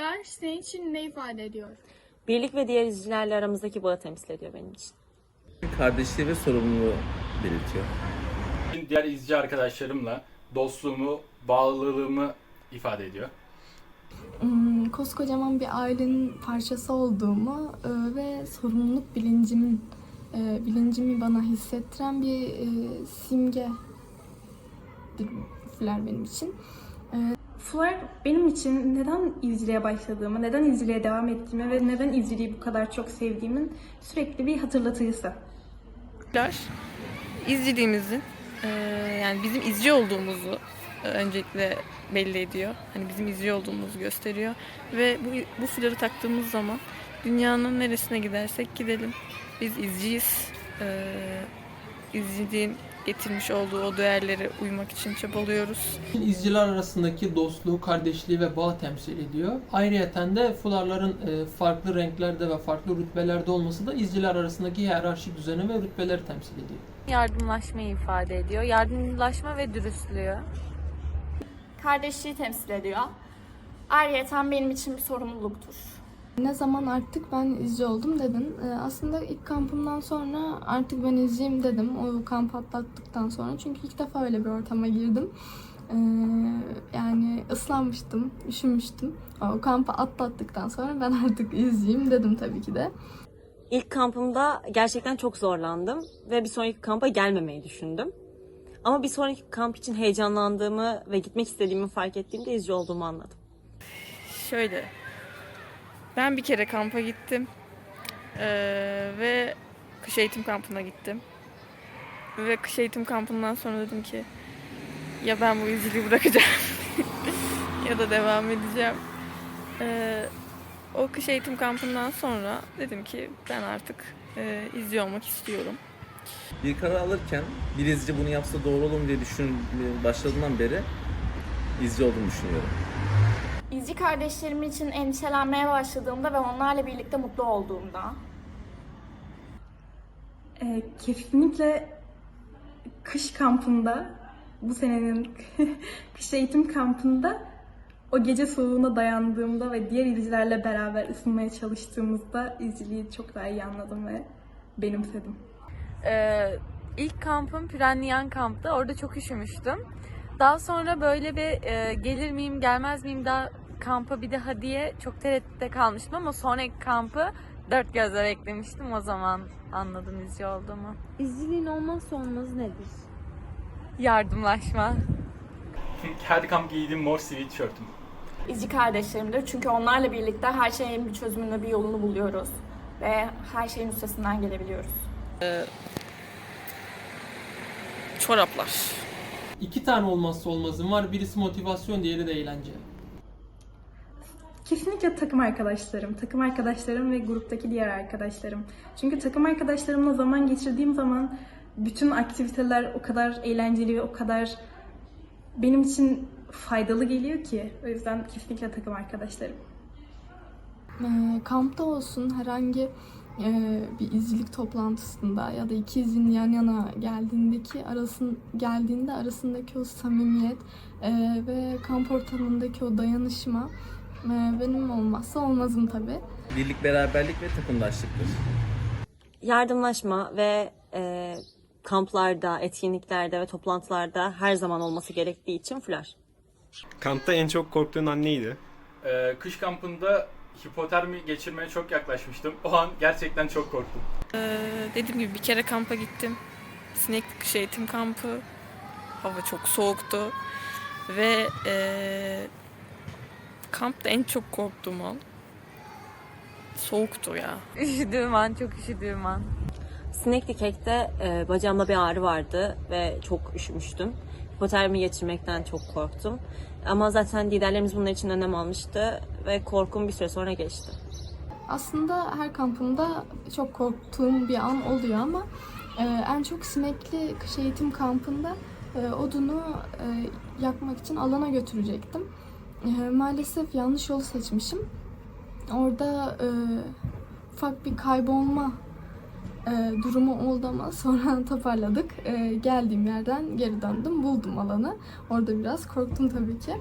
Fular senin için ne ifade ediyor? Birlik ve diğer izcilerle aramızdaki bağı temsil ediyor benim için. Kardeşliği ve sorumluluğu belirtiyor. Diğer izci arkadaşlarımla dostluğumu, bağlılığımı ifade ediyor. Hmm, koskocaman bir ailenin parçası olduğumu e, ve sorumluluk bilincimin e, bilincimi bana hissettiren bir e, simge fular benim için. Fular benim için neden izciliğe başladığımı, neden izciliğe devam ettiğimi ve neden izciliği bu kadar çok sevdiğimin sürekli bir hatırlatıcısı. Fular izciliğimizin eee, yani bizim izci olduğumuzu e, öncelikle belli ediyor. Hani bizim izci olduğumuzu gösteriyor ve bu bu fuları taktığımız zaman dünyanın neresine gidersek gidelim biz izciyiz. Eee izciliğin getirmiş olduğu o değerlere uymak için çabalıyoruz. İzciler arasındaki dostluğu, kardeşliği ve bağ temsil ediyor. Ayrıyeten de fularların e, farklı renklerde ve farklı rütbelerde olması da izciler arasındaki hiyerarşi düzeni ve rütbeleri temsil ediyor. Yardımlaşmayı ifade ediyor. Yardımlaşma ve dürüstlüğü. kardeşliği temsil ediyor. Ayrıyeten benim için bir sorumluluktur. Ne zaman artık ben izci oldum dedin. E, aslında ilk kampımdan sonra artık ben izciyim dedim. O kamp atlattıktan sonra. Çünkü ilk defa öyle bir ortama girdim. E, yani ıslanmıştım, üşümüştüm. O kampı atlattıktan sonra ben artık izciyim dedim tabii ki de. İlk kampımda gerçekten çok zorlandım ve bir sonraki kampa gelmemeyi düşündüm. Ama bir sonraki kamp için heyecanlandığımı ve gitmek istediğimi fark ettiğimde izci olduğumu anladım. Şöyle. Ben bir kere kampa gittim. Eee, ve kış eğitim kampına gittim. Ve kış eğitim kampından sonra dedim ki ya ben bu izciliği bırakacağım ya da devam edeceğim. Eee, o kış eğitim kampından sonra dedim ki ben artık eee izci olmak istiyorum. Bir karar alırken bir izci bunu yapsa doğru olur mu diye düşün başladığından beri izci olduğunu düşünüyorum. İzci kardeşlerim için endişelenmeye başladığımda ve onlarla birlikte mutlu olduğumda. Ee, kesinlikle kış kampında, bu senenin kış eğitim kampında o gece soğuğuna dayandığımda ve diğer izcilerle beraber ısınmaya çalıştığımızda izciliği çok daha iyi anladım ve benimsedim. Ee, ilk kampım Piranyan kamptı. Orada çok üşümüştüm. Daha sonra böyle bir e, gelir miyim gelmez miyim daha kampa bir daha diye çok tereddütte kalmıştım ama sonraki kampı dört gözle beklemiştim. O zaman anladım izci olduğumu. İzciliğin olmazsa olmazı nedir? Yardımlaşma. Her kamp giydiğim mor sivil tişörtüm. İzci kardeşlerimdir çünkü onlarla birlikte her şeyin bir çözümünü, bir yolunu buluyoruz. Ve her şeyin üstesinden gelebiliyoruz. Çoraplar. İki tane olmazsa olmazım var. Birisi motivasyon, diğeri de eğlence. Kesinlikle takım arkadaşlarım, takım arkadaşlarım ve gruptaki diğer arkadaşlarım. Çünkü takım arkadaşlarımla zaman geçirdiğim zaman bütün aktiviteler o kadar eğlenceli ve o kadar benim için faydalı geliyor ki. O yüzden kesinlikle takım arkadaşlarım. E, kampta olsun herhangi e, bir izcilik toplantısında ya da iki izin yan yana geldiğindeki arasın geldiğinde arasındaki o samimiyet e, ve kamp ortamındaki o dayanışma benim olmazsa olmazım tabii. Birlik, beraberlik ve takımdaşlıktır. Yardımlaşma ve e, kamplarda, etkinliklerde ve toplantılarda her zaman olması gerektiği için fular. Kampta en çok korktuğun an neydi? Ee, kış kampında hipotermi geçirmeye çok yaklaşmıştım. O an gerçekten çok korktum. Ee, dediğim gibi bir kere kampa gittim. Sinekli kış eğitim kampı. Hava çok soğuktu. Ve eee kampta en çok korktuğum an soğuktu ya. Üşüdüğüm an, çok üşüdüğüm an. Sinekli kekte e, bacağımda bir ağrı vardı ve çok üşümüştüm. Hipotermi geçirmekten çok korktum. Ama zaten liderlerimiz bunun için önlem almıştı ve korkum bir süre sonra geçti. Aslında her kampımda çok korktuğum bir an oluyor ama e, en çok sinekli kış eğitim kampında e, odunu e, yakmak için alana götürecektim. E, maalesef yanlış yolu seçmişim. Orada e, ufak bir kaybolma e, durumu oldu ama sonra toparladık. E, geldiğim yerden geri döndüm, buldum alanı. Orada biraz korktum tabii ki.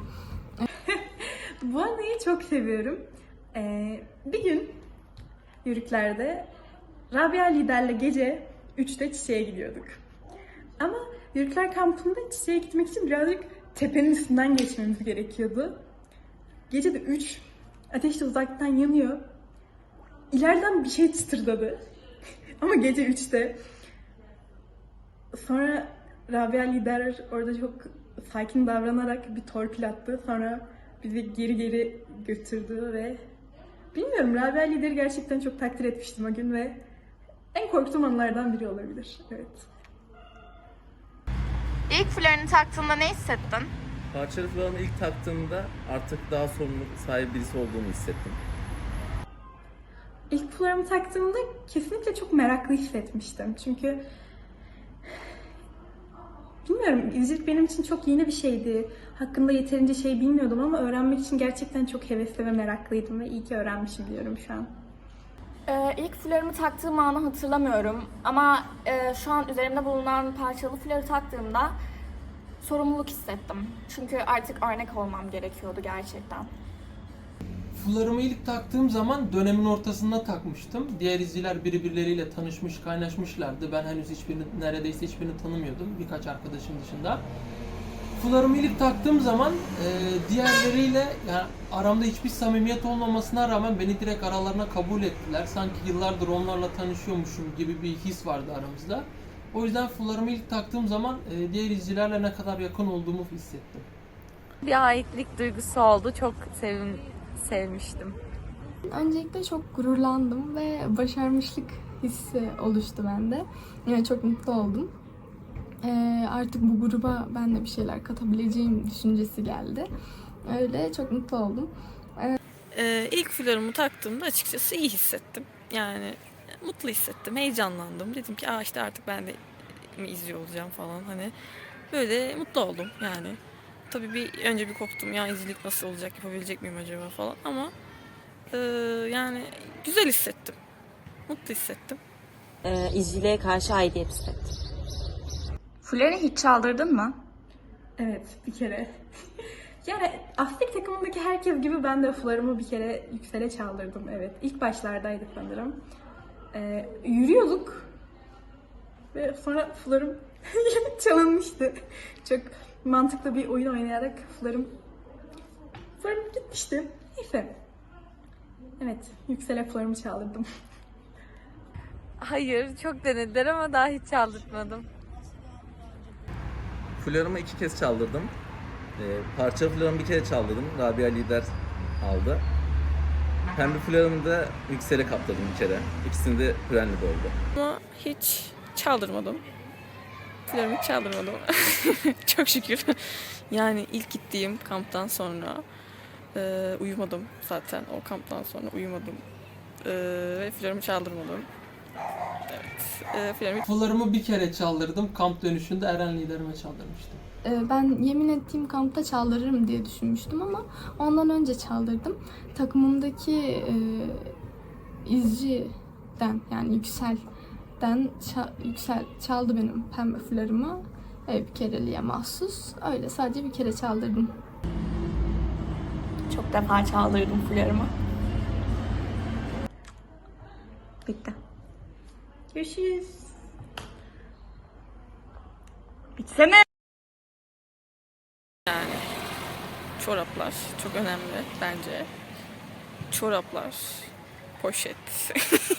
Bu anıyı çok seviyorum. Ee, bir gün yürüklerde Rabia liderle gece 3'te çiçeğe gidiyorduk. Ama yürükler kampında çiçeğe gitmek için birazcık tepenin üstünden geçmemiz gerekiyordu. Gece de 3, ateş de uzaktan yanıyor. İleriden bir şey çıtırdadı. Ama gece 3'te. Sonra Rabia lider orada çok sakin davranarak bir torpil attı. Sonra bizi geri geri götürdü ve bilmiyorum Rabia lideri gerçekten çok takdir etmiştim o gün ve en korktuğum anlardan biri olabilir. Evet. İlk fularını taktığında ne hissettin? Parçalı florunu ilk taktığımda artık daha sorumluluk sahibi birisi olduğumu hissettim. İlk fularımı taktığımda kesinlikle çok meraklı hissetmiştim. Çünkü bilmiyorum izcilik benim için çok yeni bir şeydi. Hakkında yeterince şey bilmiyordum ama öğrenmek için gerçekten çok hevesli ve meraklıydım ve iyi ki öğrenmişim diyorum şu an. Ee, ilk fularımı taktığım anı hatırlamıyorum ama e, şu an üzerimde bulunan parçalı fuları taktığımda sorumluluk hissettim. Çünkü artık örnek olmam gerekiyordu gerçekten. Fularımı ilk taktığım zaman dönemin ortasında takmıştım. Diğer izciler birbirleriyle tanışmış, kaynaşmışlardı. Ben henüz hiçbirini, neredeyse hiçbirini tanımıyordum. Birkaç arkadaşım dışında. Fularımı ilk taktığım zaman e, diğerleriyle yani aramda hiçbir samimiyet olmamasına rağmen beni direkt aralarına kabul ettiler. Sanki yıllardır onlarla tanışıyormuşum gibi bir his vardı aramızda. O yüzden fularımı ilk taktığım zaman e, diğer izcilerle ne kadar yakın olduğumu hissettim. Bir aitlik duygusu oldu. Çok sevin, sevmiştim. Öncelikle çok gururlandım ve başarmışlık hissi oluştu bende. Yani çok mutlu oldum. Ee, artık bu gruba ben de bir şeyler katabileceğim düşüncesi geldi. Öyle çok mutlu oldum. Ee, ilk fularımı taktığımda açıkçası iyi hissettim. Yani mutlu hissettim, heyecanlandım. Dedim ki Aa işte artık ben de mi izliyor olacağım falan hani. Böyle mutlu oldum yani. Tabii bir önce bir korktum ya izcilik nasıl olacak, yapabilecek miyim acaba falan ama e, yani güzel hissettim. Mutlu hissettim. Ee, izciliğe karşı aidiyet hissettim. Fularını hiç çaldırdın mı? Evet, bir kere. yani Afrik takımındaki herkes gibi ben de fularımı bir kere yüksele çaldırdım. Evet, ilk başlardaydı sanırım. Ee, yürüyorduk ve sonra fularım çalınmıştı. Çok mantıklı bir oyun oynayarak fularım fularım gitmişti. Neyse. Evet, yüksele fularımı çaldırdım. Hayır, çok denediler ama daha hiç çaldırtmadım. Flor'umu iki kez çaldırdım. Ee, parçalı flor'umu bir kere çaldırdım. Rabia lider aldı. Pembe flor'umu da yüksele kaptırdım bir kere. İkisini Pürenli'de oldu. Ama hiç çaldırmadım. Fularımı hiç çaldırmadım. Çok şükür. Yani ilk gittiğim kamptan sonra e, uyumadım zaten. O kamptan sonra uyumadım. E, ve fularımı çaldırmadım. Evet. E, Fularımı bir kere çaldırdım. Kamp dönüşünde Eren liderime çaldırmıştım. Ee, Ben yemin ettiğim kampta çaldırırım diye düşünmüştüm ama ondan önce çaldırdım. Takımımdaki e, izciden yani Yüksel'den ça- Yüksel çaldı benim pembe fularımı. E, bir kereliğe mahsus. Öyle sadece bir kere çaldırdım. Çok defa çaldırdım fularımı. Bitti. Görüşürüz. Bitsene. çoraplar çok önemli bence. Çoraplar, poşet.